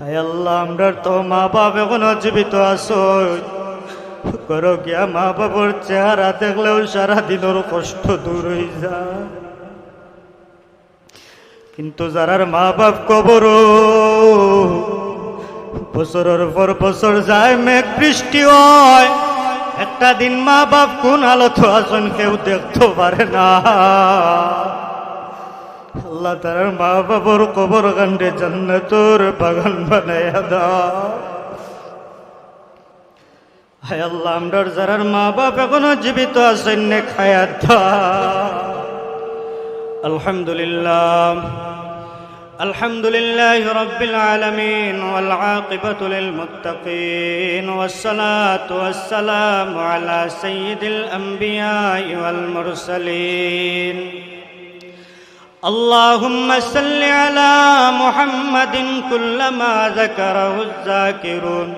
আমরা তো মা বাপ এখনও জীবিত আছো। করো গিয়া মা বাবার চেহারা দেখলেও সারাদিনের কষ্ট দূর হয়ে যায়। কিন্তু যারার মা বাপ কবর বছরের পর বছর যায়, মেঘ বৃষ্টি হয়। একটা দিন মা বাপ কোন আলোত আসন, কেউ দেখতে পারে না। আল্লাহ তার মা বাবার কবর কাণ্ডে জান্নাতর বাগান বানাইয়া দাও হায় আল্লাহ আমরার যারার মা বাপ এখনো জীবিত আছেন নে খায়াত দাও الحمد لله الحمد لله رب العالمين والعاقبة للمتقين والصلاة والسلام على سيد الأنبياء والمرسلين اللهم صل على محمد كلما ذكره الذاكرون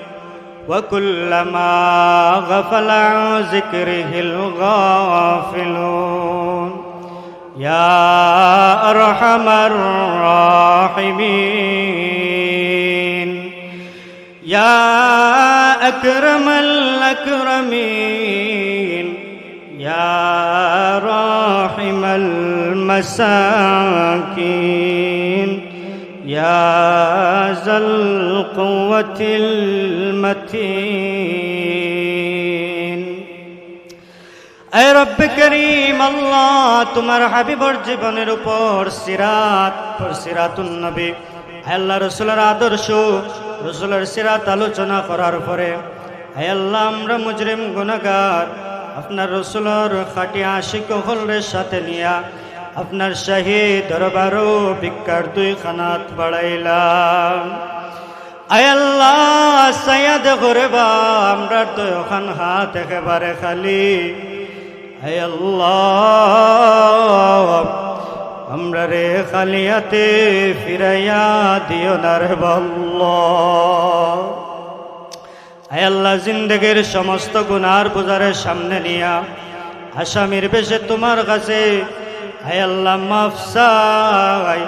وكلما غفل عن ذكره الغافلون. يا أرحم الراحمين. يا أكرم الأكرمين. يا المساكين يا ذا القوة المتين এ রব্বে করিম আল্লাহ তোমার হাবিবর জীবনের উপর সিরাত সিরাতুন নবী আল্লাহ রসুলের আদর্শ রসুলের সিরাত আলোচনা করার পরে হে আল্লাহ আমরা মুজরিম গুনাগার আপনার রসুলের খাটি আশিক হলের সাথে নিয়া আপনার শাহী দরবারও ভিক্ষার দুই খানাত বাড়াইলাম আয়াল্লাহ সায়াদ করে বা আমরা তো ওখান হাত একেবারে খালি হে আল্লাহ আমরা রে খালিয়াতে ফিরাইয়া দিও না রে বল্ল হে আল্লাহ জিন্দগির সমস্ত গুনার পূজারের সামনে নিয়া আসামির বেশে তোমার কাছে হে আল্লাহ মাফসাই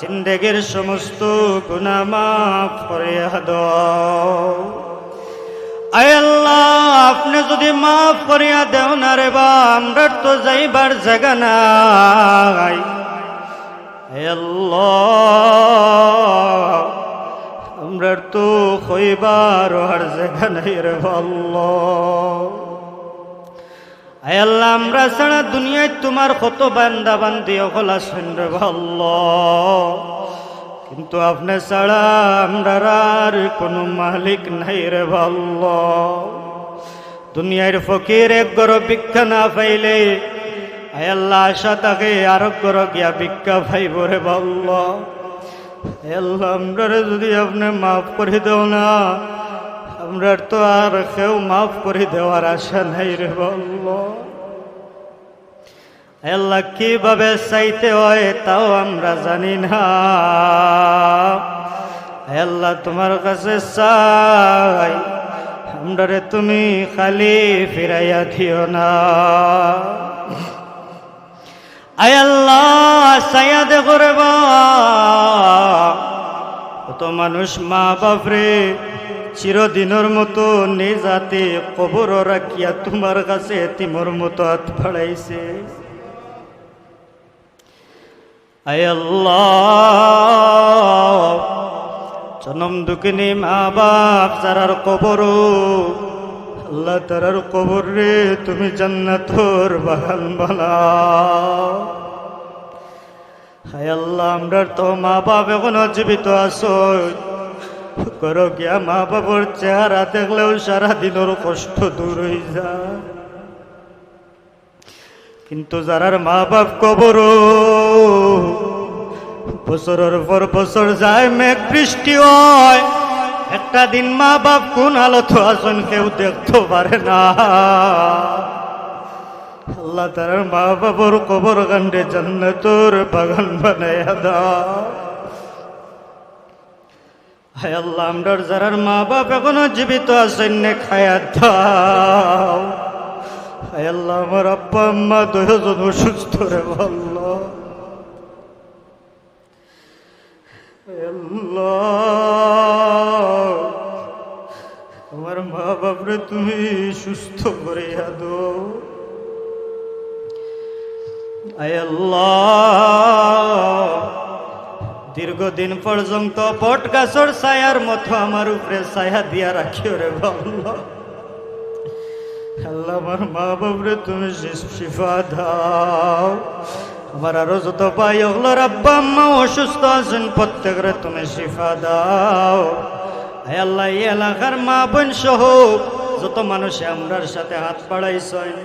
জিন্দগির সমস্ত মাফ আপনি যদি মাফ করিয়া দেও না রে বা, আমরা তো যাইবার জায়গা নাই। আমরা তো হইবার জায়গা নাই রে আল্লাহ। আল্লাহ, আমরা ছাড়া দুনিয়ায় তোমার কত বান্দা বান্দি অকল আসেন রে আল্লাহ। কিন্তু আপনি ছাড়া আমরা আর কোনো মালিক নাই রে ভাল্ল দুনিয়ার ফকির এক গর ভিক্ষা না পাইলে আল্লাহ, আশা তাকে আর গর গিয়া ভিক্ষা পাইব রে আল্লাহ। আমরা যদি আপনি মাফ করে দেও না আমরা তো আর কেউ মাফ করে দেওয়ার আশা নাই রে ভাল্ল আল্লাহ, কীভাবে চাইতে হয় তাও আমরা জানি না। আল্লাহ, তোমার কাছে চাই আমরা তুমি খালি ফিরাইয়া দিও না। আল্লাহ সাইয়া দে করে কত মানুষ মা বাপরে চিরদিনের মতো নিজাতে কবর রাখিয়া তোমার কাছে তিমর মতো হাত ফাড়াইছে জনম দুঃখিনী মা বাপ যারার কবর, আল্লাহ তারার কবর রে, তুমি জান্নাতর বাগান বানাও। হায় আল্লাহ আমরা তো মা বাপ এখনও জীবিত আছো। করো গিয়া মা বাবার চেহারা দেখলেও সারাদিনের কষ্ট দূর হয়ে যায়। কিন্তু যারার মা বাপ কবর, বছরের পর বছর যায়, মেঘ বৃষ্টি হয়। একটা দিন মা বাপ কোন আলোত আসন কেউ দেখতে পারে না। আল্লাহ তার মা বাবার কবর কাণ্ডে জান্নাতর বাগান বানাইয়া দাও। হায় আল্লাহ, আমরা যারার মা বাপ এখনও জীবিত আছেন খায়াত দাও। হায় আল্লাহ, আমার আব্বা, আম্মা দুজন সুস্থ রে, আল্লাহ। আমার মা বাপরে তুমি সুস্থ করে আদো আয় আল্লাহ। দীর্ঘদিন পর্যন্ত বট গাছর ছায়ার মতো আমার উপরে ছায়া দিয়া রাখিও রে বাল্লা আল্লাহ আমার মা বাবরে তুমি শিফা দাও। আমার আরও যত ভাই ওগুলোর আব্বা আম্মা অসুস্থ আছেন, প্রত্যেকরে তুমি শিফা দাও। আল্লাহ, এই এলাকার মা বোন সহ যত মানুষে আমরার সাথে হাত বাড়াইছেন,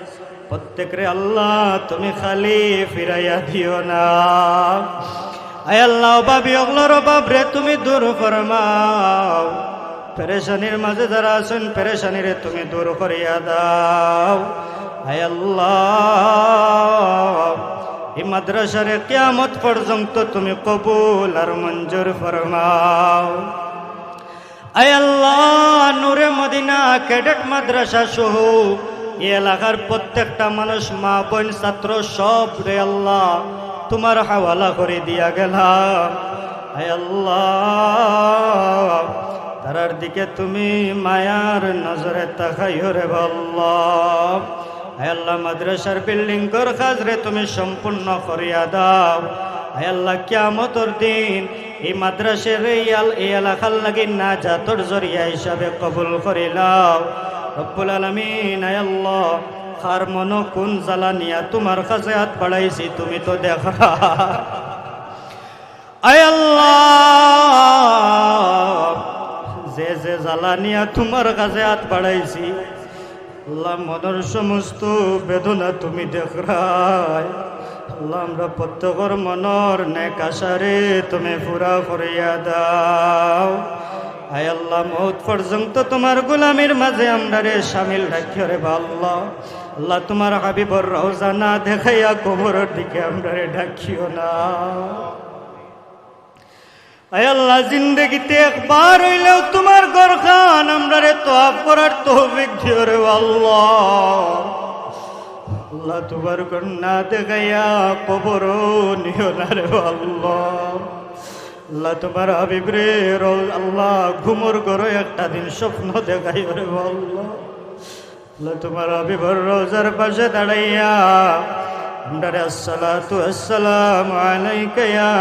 প্রত্যেকরে আল্লাহ তুমি খালি ফিরাইয়া দিও না। আয় আল্লাহ বাবি ওগুলোর বাবরে তুমি দূর ফরমাও। পেরেশানির মাঝে যারা আছেন পেরেশানিরে তুমি দূর করিয়া দাও। আয় আল্লাহ, এই মাদ্রাসারে কিয়ামত পর্যন্ত তুমি কবুল আর মঞ্জুর ফরমাও। আয় আল্লাহ, নূরে মদিনা ক্যাডেট মাদ্রাসা সহ এলাকার প্রত্যেকটা মানুষ মা, বোন, ছাত্র সব রে আল্লাহ। তোমার হাওয়ালা করে দিয়া গেলাম। আয় আল্লাহ তারার দিকে তুমি মায়ার নজরে তাকাইও রে বল্লাহ আল্লাহ, মাদ্রাসার বিল্ডিং কর কাজ রে তুমি সম্পূর্ণ করিয়া দাও। আল্লাহ, কিয়ামতর দিন এই মাদ্রাসের এই এলাকার লাগি না জাতর জরিয়া হিসাবে কবুল করিলাও রব্বুল আলমিন আল্লাহ খার মন কোন জ্বালানিয়া? তোমার কাছে হাত বাড়াইছি, তুমি তো দেখা। আল্লাহ, যে যে জ্বালানিয়া তোমার কাছে হাত বাড়াইছি, আল্লাহ মনের সমস্ত বেদনা তুমি আল্লাহ আমরা প্রত্যেকর মনর নেক আশারে তুমি পুরা করিয়া দাও। আয় আল্লাহ, মৌত পর্যন্ত তোমার গোলামের মাঝে আমরা রে সামিল রাখিও রে আল্লাহ। আল্লাহ, তোমার হাবিবর রওজা না দেখাইয়া কোমরের দিকে আমরা রে ডাকিও না। আল্লাহ, জিন্দগিতে একবার হইলেও তোমার ঘর খান আমরা রে তোয়াব করার তৌফিক দিও রে আল্লাহ। আল্লাহ, তোমার না দেখাইয়া কবর নিও না রে আল্লাহ। আল্লাহ তোমার হাবিব আল্লাহ ঘুমর করো একটা দিন স্বপ্ন দেখাই আল্লাহ। তোমার হাবিবর রোজার পাশে দাঁড়াইয়া আমরা আসসালাতু আসসালাম আলাইকা ইয়া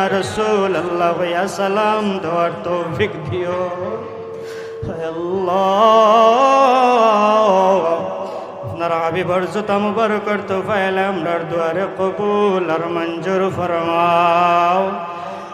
আল্লাহ ভাইয়া সালাম দেওয়ার তৌফিক দিও। আল্লাহ। আপনার হাবিবর জুতা মুবারকর তো আমরার দুয়ারে কবুল আর মঞ্জুর ফরমাও।